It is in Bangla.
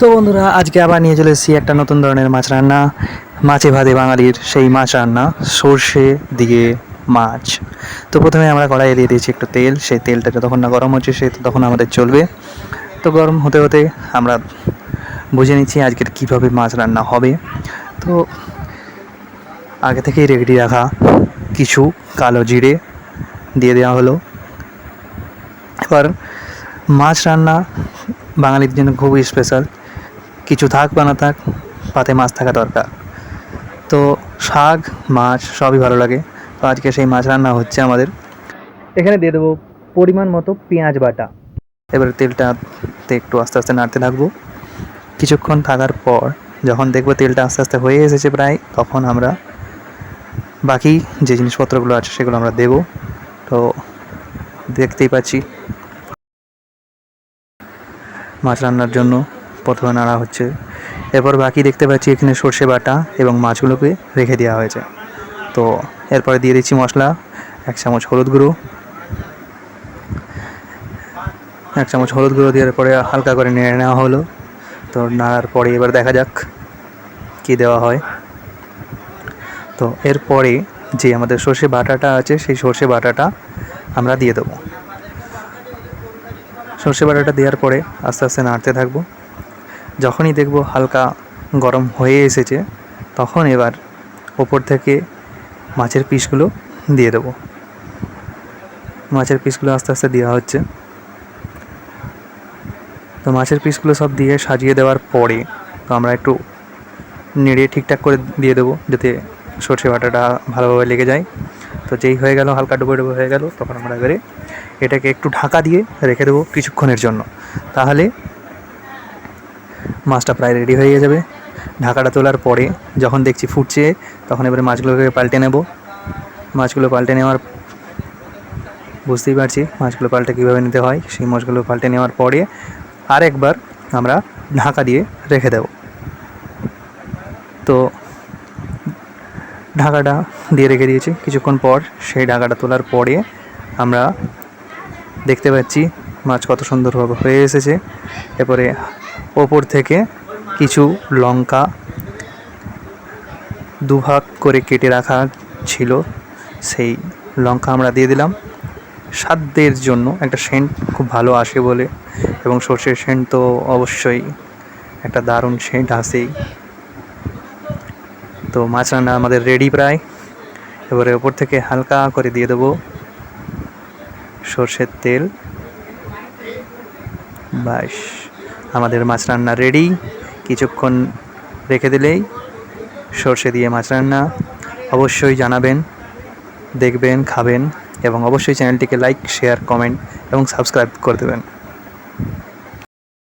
তো বন্ধুরা, আজকে আবার নিয়ে চলে এসেছি একটা নতুন ধরনের মাছ রান্না। মাছে ভাতে বাঙালির সেই মাছ রান্না, সর্ষে দিয়ে মাছ। তো প্রথমে আমরা কড়াইয়ে দিয়ে দিয়েছি একটু তেল, সেই তেলটা যতক্ষণ না গরম হচ্ছে, সে তখন আমাদের চলবে। তো গরম হতে হতে আমরা বুঝে নিচ্ছি আজকের কীভাবে মাছ রান্না হবে। তো আগে থেকেই রেডি রাখা কিছু কালো জিরে দিয়ে দেওয়া হলো। এবার মাছ রান্না বাঙালির জন্য খুবই স্পেশাল কিছু থাক বা না থাক, পাতে মাছ থাকা দরকার। তো শাক, মাছ সবই ভালো লাগে। তো আজকে সেই মাছ রান্না হচ্ছে আমাদের। এখানে দিয়ে দেবো পরিমাণ মতো পেঁয়াজ বাটা। এবার তেলটাতে একটু আস্তে আস্তে নাড়তে থাকব। কিছুক্ষণ থাকার পর যখন দেখব তেলটা আস্তে আস্তে হয়ে এসেছে প্রায়, তখন আমরা বাকি যে জিনিসপত্রগুলো আছে সেগুলো আমরা দেবো। তো দেখতেই পাচ্ছি মাছ রান্নার জন্য প্রথমে নাড়া হচ্ছে। এরপর বাকি দেখতে পাচ্ছি এখানে সর্ষে বাটা এবং মাছগুলোকে রেখে দেওয়া হয়েছে। তো এরপরে দিয়ে দিচ্ছি মশলা, এক চামচ হলুদ গুঁড়ো। এক চামচ হলুদ গুঁড়ো দেওয়ার পরে হালকা করে নেড়ে নেওয়া হলো। তো নাড়ার পরে এবার দেখা যাক কী দেওয়া হয়। তো এরপরে যে আমাদের সর্ষে বাটাটা আছে, সেই সর্ষে বাটাটা আমরা দিয়ে দেবো। সর্ষে বাটাটা দেওয়ার পরে আস্তে আস্তে নাড়তে থাকব। যখনই দেখব হালকা গরম হয়ে এসেছে, তখন এবার ওপর থেকে মাছের পিসগুলো দিয়ে দেবো। মাছের পিসগুলো আস্তে আস্তে দেওয়া হচ্ছে। তো মাছের পিসগুলো সব দিয়ে সাজিয়ে দেওয়ার পরে তো আমরা একটু নেড়ে ঠিকঠাক করে দিয়ে দেবো যাতে সর্ষে বাটাটা ভালোভাবে লেগে যায়। তো যেই হয়ে গেল, হালকা ডুবো ডুবো হয়ে গেল, তখন আমরা এবারে এটাকে একটু ঢাকা দিয়ে রেখে দেবো কিছুক্ষণের জন্য। তাহলে মাছটা প্রায় রেডি হয়ে যাবে। ঢাকাটা তোলার পরে যখন দেখছি ফুটছে, তখন এবারে মাছগুলোকে পাল্টে নেব। মাছগুলো পাল্টে নেওয়ার বুঝতেই পারছি মাছগুলো পাল্টে কীভাবে নিতে হয়। সেই মাছগুলো পাল্টে নেওয়ার পরে আরেকবার আমরা ঢাকা দিয়ে রেখে দেব। তো ঢাকাটা দিয়ে রেখে দিয়েছি। কিছুক্ষণ পর সেই ঢাকাটা তোলার পরে আমরা দেখতে পাচ্ছি মাছ কত সুন্দরভাবে হয়ে এসেছে। এরপরে ওপর থেকে কিছু লঙ্কা দুভাগ করে কেটে রাখা ছিল। সেই লঙ্কা আমরা দিয়ে দিলাম। স্বাদের জন্য একটা সেন্ট খুব ভালো আসে বলে এবং সর্ষের সেন্ট তো অবশ্যই একটা দারুণ সেন্ট আসেই তো মাছ রান্না আমাদের রেডি প্রায়। এবারে ওপর থেকে হালকা করে দিয়ে দেবো সর্ষের তেল। বাস। আমাদের মাছ রান্না রেডি কিছুক্ষণ রেখে দিলেই সর্ষে দিয়ে মাছ রান্না। অবশ্যই জানাবেন, দেখবেন, খাবেন এবং অবশ্যই চ্যানেলটিকে লাইক শেয়ার কমেন্ট এবং সাবস্ক্রাইব করে দেবেন।